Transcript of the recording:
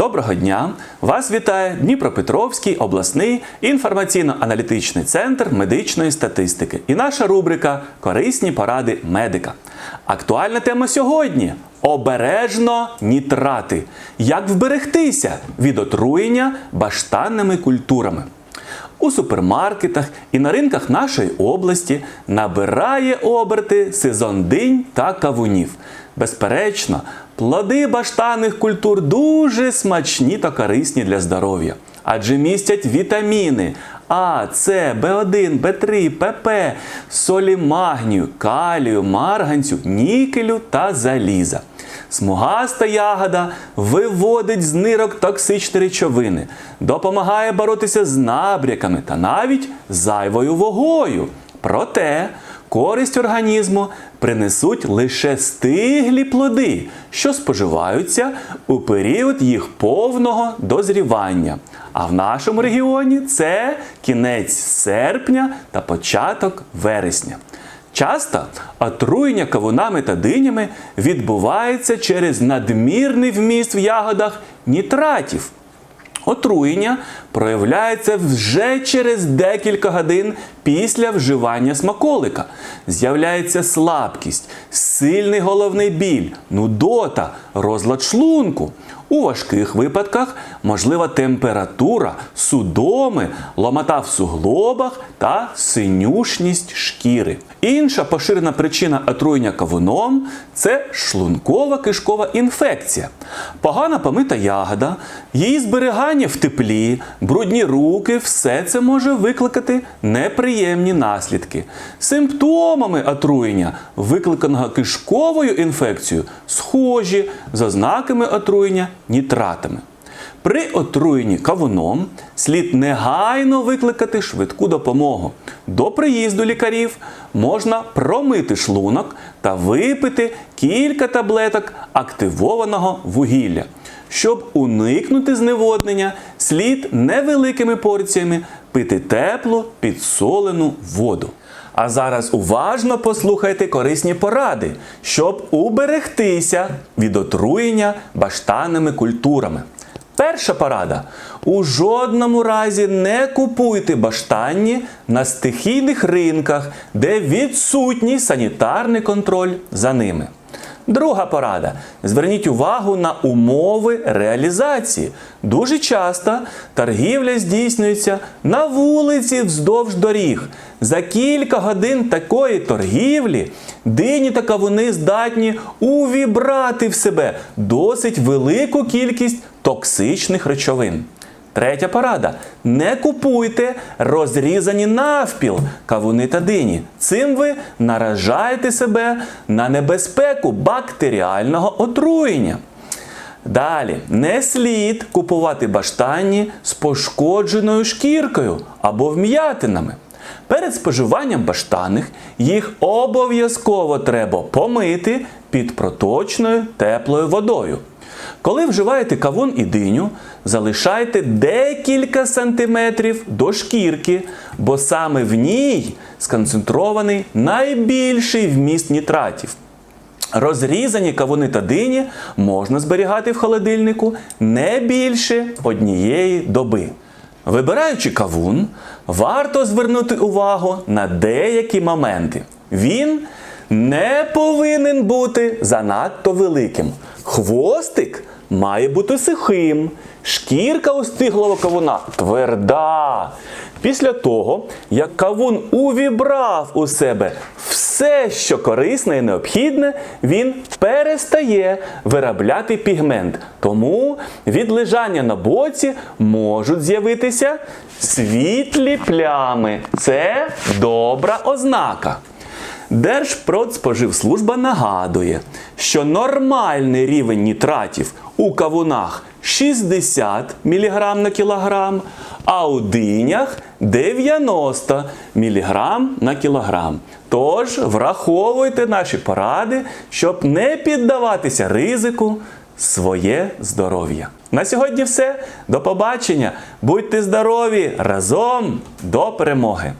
Доброго дня! Вас вітає Дніпропетровський обласний інформаційно-аналітичний центр медичної статистики і наша рубрика Корисні поради медика. Актуальна тема сьогодні обережно нітрати. Як вберегтися від отруєння баштанними культурами. У супермаркетах і на ринках нашої області набирає оберти сезон динь та кавунів. Безперечно, плоди баштанних культур дуже смачні та корисні для здоров'я, адже містять вітаміни А, С, В1, В3, ПП, солі магнію, калію, марганцю, нікелю та заліза. Смугаста ягода виводить з нирок токсичні речовини, допомагає боротися з набряками та навіть зайвою вагою. Проте користь організму принесуть лише стиглі плоди, що споживаються у період їх повного дозрівання. А в нашому регіоні це кінець серпня та початок вересня. Часто отруєння кавунами та динями відбувається через надмірний вміст в ягодах нітратів. Отруєння проявляється вже через декілька годин після вживання смаколика. З'являється слабкість, сильний головний біль, нудота, розлад шлунку. У важких випадках можлива температура, судоми, ломота в суглобах та синюшність шкіри. Інша поширена причина отруєння кавуном це шлункова кишкова інфекція. Погана помита ягода, її зберігання в теплі, брудні руки все це може викликати неприємні наслідки. Симптомами отруєння, викликаного кишковою інфекцією, схожі з ознаками отруєння нітратами. При отруєнні кавуном слід негайно викликати швидку допомогу. До приїзду лікарів можна промити шлунок та випити кілька таблеток активованого вугілля. Щоб уникнути зневоднення, слід невеликими порціями пити теплу підсолену воду. А зараз уважно послухайте корисні поради, щоб уберегтися від отруєння баштанними культурами. Перша порада. У жодному разі не купуйте баштанні на стихійних ринках, де відсутній санітарний контроль за ними. Друга порада. Зверніть увагу на умови реалізації. Дуже часто торгівля здійснюється на вулиці вздовж доріг. За кілька годин такої торгівлі дині та кавуни здатні увібрати в себе досить велику кількість токсичних речовин. Третя порада. Не купуйте розрізані навпіл кавуни та дині. Цим ви наражаєте себе на небезпеку бактеріального отруєння. Далі, не слід купувати баштанні з пошкодженою шкіркою або вм'ятинами. Перед споживанням баштаних їх обов'язково треба помити під проточною теплою водою. Коли вживаєте кавун і диню, залишайте декілька сантиметрів до шкірки, бо саме в ній сконцентрований найбільший вміст нітратів. Розрізані кавуни та дині можна зберігати в холодильнику не більше однієї доби. Вибираючи кавун, варто звернути увагу на деякі моменти. Він не повинен бути занадто великим. Хвостик має бути сухим. Шкірка у стиглого кавуна тверда. Після того, як кавун увібрав у себе все, що корисне і необхідне, він перестає виробляти пігмент. Тому від лежання на боці можуть з'явитися світлі плями. Це добра ознака. Держпродспоживслужба нагадує, що нормальний рівень нітратів у кавунах 60 мг на кілограм, а у динях 90 мг на кілограм. Тож враховуйте наші поради, щоб не піддаватися ризику своє здоров'я. На сьогодні все. До побачення. Будьте здорові! Разом до перемоги!